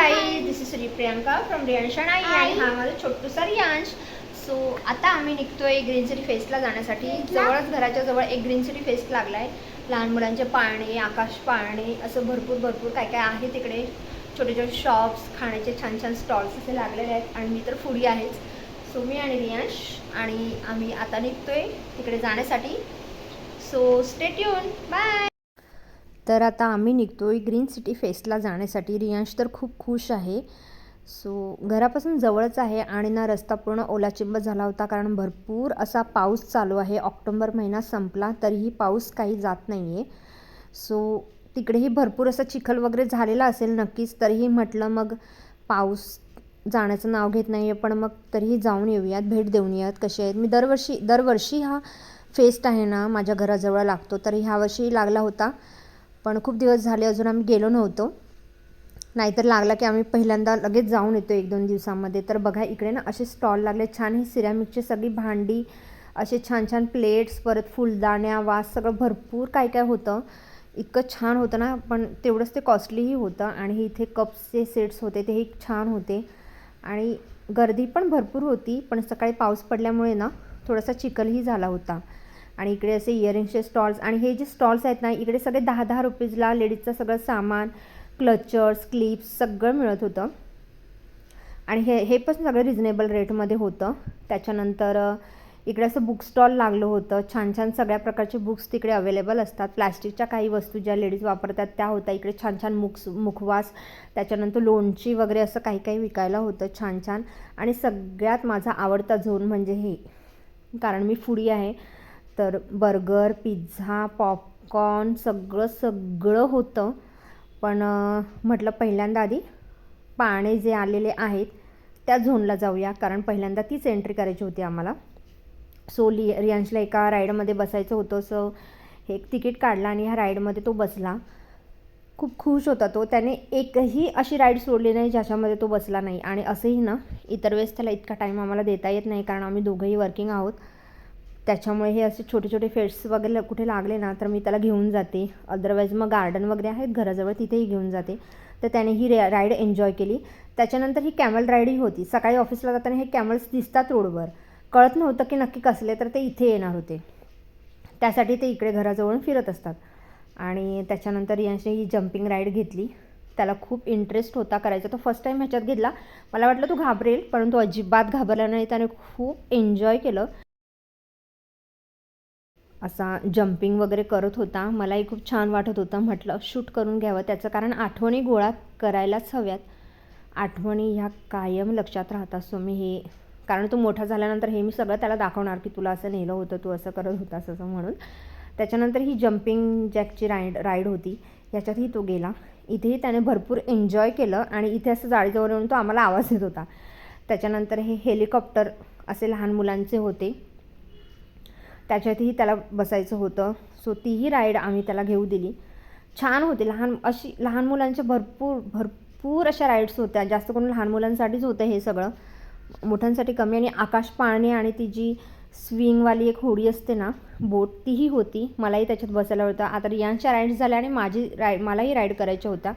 Guys this is Shri Priyanka from Riyansh आणि आई आणि हा माझा छोटूसा रियांश सो आता आम्ही निघतोय ग्रीन सिटी फेस्टला जाण्यासाठी. जवळच घराच्या जवळ एक ग्रीन सिटी फेस्ट लागलाय. लहान मुलांचे पाळणे आकाश पाळणे असं भरपूर भरपूर काय काय आहे तिकडे. छोटे छोटे शॉप्स खाण्याचे छान छान स्टॉल्स असे लागलेले आहेत. आणि मी तर फुडी आहेच. सो मी आणि रियांश आणि आम्ही आता निघतोय तिकडे जाण्यासाठी. सो स्टेट येऊन बाय तर आता आम्ही निघतो आहे ग्रीन सिटी फेस्टला जाण्यासाठी. रियांश तर खूप खुश आहे. सो घरापासून जवळच आहे आणि ना रस्ता पूर्ण ओलाचिंब झाला होता कारण भरपूर असा पाऊस चालू आहे. ऑक्टोंबर महिना संपला तरीही पाऊस काही जात नाही आहे सो तिकडेही भरपूर असं चिखल वगैरे झालेला असेल नक्कीच तरीही म्हटलं मग पाऊस जाण्याचं नाव घेत नाही आहे पण मग तरीही जाऊन येऊयात भेट देऊन येऊयात कसे आहेत. मी दरवर्षी दरवर्षी हा फेस्ट आहे ना माझ्या घराजवळ लागतो तरी ह्यावर्षी लागला होता. पण खूप दिवस झाले अजून आम्ही गेलो नव्हतो. नाहीतर लागला की आम्ही पहिल्यांदा लगेच जाऊन येतो एक दोन दिवसामध्ये. तर बघा इकडे ना असे स्टॉल लागले छान. ही सिरॅमिकची सगळी भांडी असे छान छान प्लेट्स परत फुलदाण्या वास सगळं भरपूर काय काय होतं. इतकं छान होतं ना पण तेवढंच ते कॉस्टलीही होतं. आणि हे इथे कप्सचे सेट्स होते तेही छान होते. आणि गर्दी पण भरपूर होती पण सकाळी पाऊस पडल्यामुळे ना थोडासा चिखलही झाला होता. आणि इकडे असे इयरिंगचे स्टॉल्स आणि हे जे स्टॉल्स आहेत ना इकडे सगळे दहा दहा रुपीजला लेडीजचं सगळं सामान क्लचर्स क्लिप्स सगळं मिळत होतं. आणि हे हे पण सगळं रिजनेबल रेटमध्ये होतं. त्याच्यानंतर इकडे असं बुक स्टॉल लागलं होतं. छान छान सगळ्या प्रकारचे बुक्स तिकडे अवेलेबल असतात. प्लॅस्टिकच्या काही वस्तू ज्या लेडीज वापरतात त्या होत्या. इकडे छान छान मुक्स मुखवास त्याच्यानंतर लोणची वगैरे असं काही काही विकायला होतं छान छान. आणि सगळ्यात माझा आवडता झोन म्हणजे हे. कारण मी फुडी आहे. तर बर्गर पिझ्झा पॉपकॉर्न सगळं सगळं होतं. पण म्हटलं पहिल्यांदा आधी पाणे जे आलेले आहेत त्या झोनला जाऊया. कारण पहिल्यांदा तीच एंट्री करायची होती आम्हाला. सो लि रियांशला एका राईडमध्ये बसायचं होतं. सो हे एक तिकीट काढलं आणि ह्या राईडमध्ये तो बसला. खूप खुश होता तो. त्याने एकही अशी राईड सोडली नाही ज्याच्यामध्ये तो बसला नाही. आणि असंही ना इतर वेळेस त्याला इतका टाईम आम्हाला देता येत नाही. कारण आम्ही दोघंही वर्किंग आहोत. त्याच्यामुळे हे असे छोटे छोटे फेट्स वगैरे कुठे लागले ना तर मी त्याला घेऊन जाते. अदरवाईज मग गार्डन वगैरे आहेत घराजवळ तिथेही घेऊन जाते. तर त्याने ही रे राईड एन्जॉय केली. त्याच्यानंतर ही कॅमल राईडही होती. सकाळी ऑफिसला जाताना हे कॅमल्स दिसतात रोडवर. कळत नव्हतं की नक्की कसले तर ते इथे येणार होते. त्यासाठी ते इकडे घराजवळून फिरत असतात. आणि त्याच्यानंतर यांची ही जम्पिंग राईड घेतली. त्याला खूप इंटरेस्ट होता करायचा. तो फर्स्ट टाईम ह्याच्यात घेतला मला वाटलं तो घाबरेल परंतु अजिबात घाबरला नाही. त्याने खूप एन्जॉय केलं. असा जम्पिंग वगैरे करत होता. मलाही खूप छान वाटत होतं. म्हटलं शूट करून घ्यावं. त्याचं कारण आठवणी गोळा करायलाच हव्यात. आठवणी ह्या कायम लक्षात राहतात सो मी हे कारण तो मोठा झाल्यानंतर हे मी सगळं त्याला दाखवणार की तुला असं नेलं होतं तू असं करत होतास असं म्हणून. त्याच्यानंतर ही जम्पिंग जॅकची राईड राईड होती. ह्याच्यातही तो गेला. इथेही त्याने भरपूर एन्जॉय केलं आणि इथे असं जाळीजवळ येऊन तो आम्हाला आवाज येत होता. त्याच्यानंतर हे हेलिकॉप्टर असे लहान मुलांचे होते. त्याच्यातही त्याला बसायचं होतं. सो तीही राईड आम्ही त्याला घेऊ दिली. छान होती. लहान अशी लहान मुलांच्या भरपूर भरपूर अशा राईड्स होत्या. जास्त करून लहान मुलांसाठीच होतं हे सगळं. मोठ्यांसाठी कमी आणि आकाश पाळणे आणि ती जी स्विंगवाली एक होडी असते ना बोट तीही होती. मलाही त्याच्यात बसायला होतं आता रियांच्या राईड्स झाल्या आणि माझी राईड मलाही राईड करायच्या होत्या.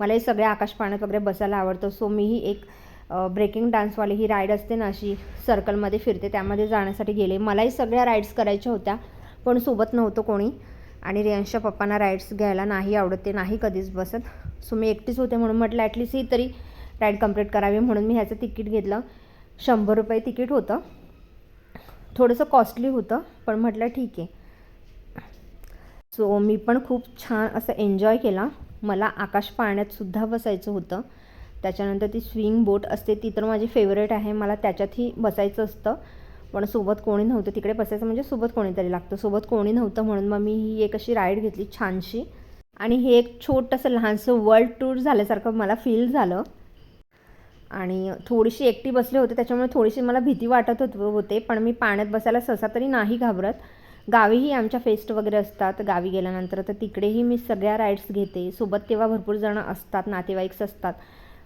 मलाही सगळ्या आकाश पाण्यात वगैरे बसायला आवडतं. सो मीही एक ब्रेकिंग डान्सवाली ही राईड असते ना अशी सर्कलमध्ये फिरते त्यामध्ये जाण्यासाठी गेले. मलाही सगळ्या राईड्स करायच्या होत्या पण सोबत नव्हतं कोणी. आणि रियांशच्या पप्पांना राईड्स घ्यायला नाही आवडत ते नाही कधीच बसत. सो मी एकटीच होते म्हणून म्हटलं ॲटलिस्ट ही तरी राईड कंप्लीट करावी. म्हणून मी ह्याचं तिकीट घेतलं. शंभर रुपये तिकीट होतं. थोडंसं कॉस्टली होतं पण म्हटलं ठीक आहे. सो मी पण खूप छान असं एन्जॉय केला. मला आकाश पाळण्यातसुद्धा बसायचं होतं. त्याच्यानंतर ती स्विंग बोट असते ती तर माझी फेवरेट आहे. मला त्याच्यातही बसायचं असतं. पण सोबत कोणी नव्हतं. तिकडे बसायचं म्हणजे सोबत कोणीतरी लागतं. सोबत कोणी नव्हतं म्हणून मग मी ही एक अशी राईड घेतली छानशी. आणि हे एक छोटंसं लहानसं वर्ल्ड टूर झाल्यासारखं मला फील झालं. आणि थोडीशी एकटी बसले होते. त्याच्यामुळे थोडीशी मला भीती वाटत होत होते. पण मी पाण्यात बसायला सहसा तरी नाही घाबरत. गावीही आमच्या फेस्ट वगैरे असतात. गावी गेल्यानंतर तर तिकडेही मी सगळ्या राईड्स घेते. सोबत तेव्हा भरपूर जणं असतात. नातेवाईक्स असतात.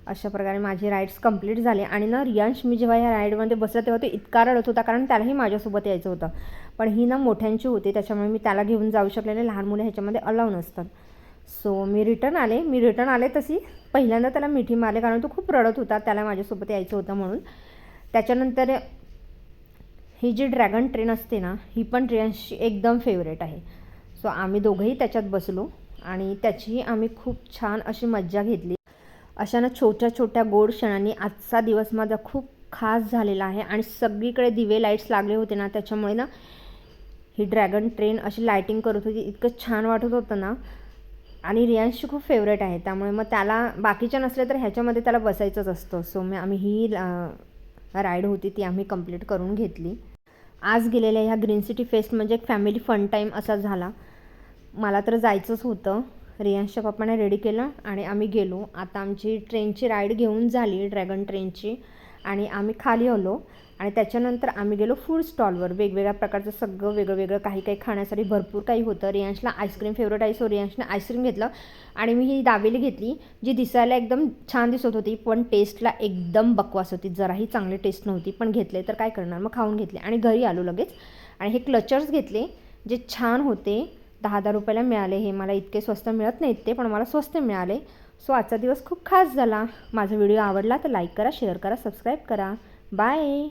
अशा प्रकारे माझे राईड्स कंप्लीट झाले. आणि ना रियांश मी जेव्हा ह्या राईडमध्ये बसला तेव्हा तो इतका रडत होता कारण त्यालाही माझ्यासोबत यायचं होतं. पण ही ना मोठ्यांची होती त्याच्यामुळे मी त्याला घेऊन जाऊ शकलेले. लहान मुलं ह्याच्यामध्ये अलाव नसतात. सो मी रिटर्न आले. मी रिटर्न आले तशी. पहिल्यांदा त्याला मिठी मारले कारण तो खूप रडत होता त्याला माझ्यासोबत यायचं होतं म्हणून. त्याच्यानंतर ही जी ड्रॅगन ट्रेन असते ना ही पण ट्रेनची एकदम फेवरेट आहे. सो आम्ही दोघंही त्याच्यात बसलो आणि त्याचीही आम्ही खूप छान अशी मज्जा घेतली. अशा ना छोट्या छोट्या गोड क्षणांनी आजचा दिवस माझा खूप खास झालेला आहे आणि सगळीकडे दिवे लाईट्स लागले होते ना त्याच्यामुळे ना ही ड्रॅगन ट्रेन अशी लायटिंग करत होती. इतकं छान वाटत होतं ना. आणि रियांशची खूप फेवरेट आहे त्यामुळे मग त्याला बाकीच्या नसले तर ह्याच्यामध्ये त्याला बसायचंच असतं. सो मी आम्ही ही राईड होती ती आम्ही कंप्लीट करून घेतली. आज गेलेल्या ह्या ग्रीन सिटी फेस्ट म्हणजे एक फॅमिली फन टाईम असा झाला. मला तर जायचंच होतं. रियांशच्या पप्पाने रेडी केलं आणि आम्ही गेलो. आता आमची ट्रेनची राईड घेऊन झाली ड्रॅगन ट्रेनची आणि आम्ही खाली आलो आणि त्याच्यानंतर आम्ही गेलो फूड स्टॉलवर वेगवेगळ्या प्रकारचं सगळं वेगळं वेगळं काही काही खाण्यासाठी भरपूर काही होतं. रियांशला आईस्क्रीम फेवरेट आहे सो रियांशने आईस्क्रीम घेतलं आणि मी ही दाबेली घेतली जी दिसायला एकदम छान दिसत होती पण टेस्टला एकदम बकवास होती. जराही चांगली टेस्ट नव्हती पण घेतले तर काय करणार? मग खाऊन घेतले आणि घरी आलो लगेच. आणि हे क्लचर्स घेतले जे छान होते दहा हजार रुपयाला मिळाले. हे मला इतके स्वस्त मिळत नाहीत ते पण मला स्वस्त मिळाले. सो आजचा दिवस खूप खास झाला. माझा व्हिडिओ आवडला तर लाईक करा शेअर करा सबस्क्राईब करा. बाय!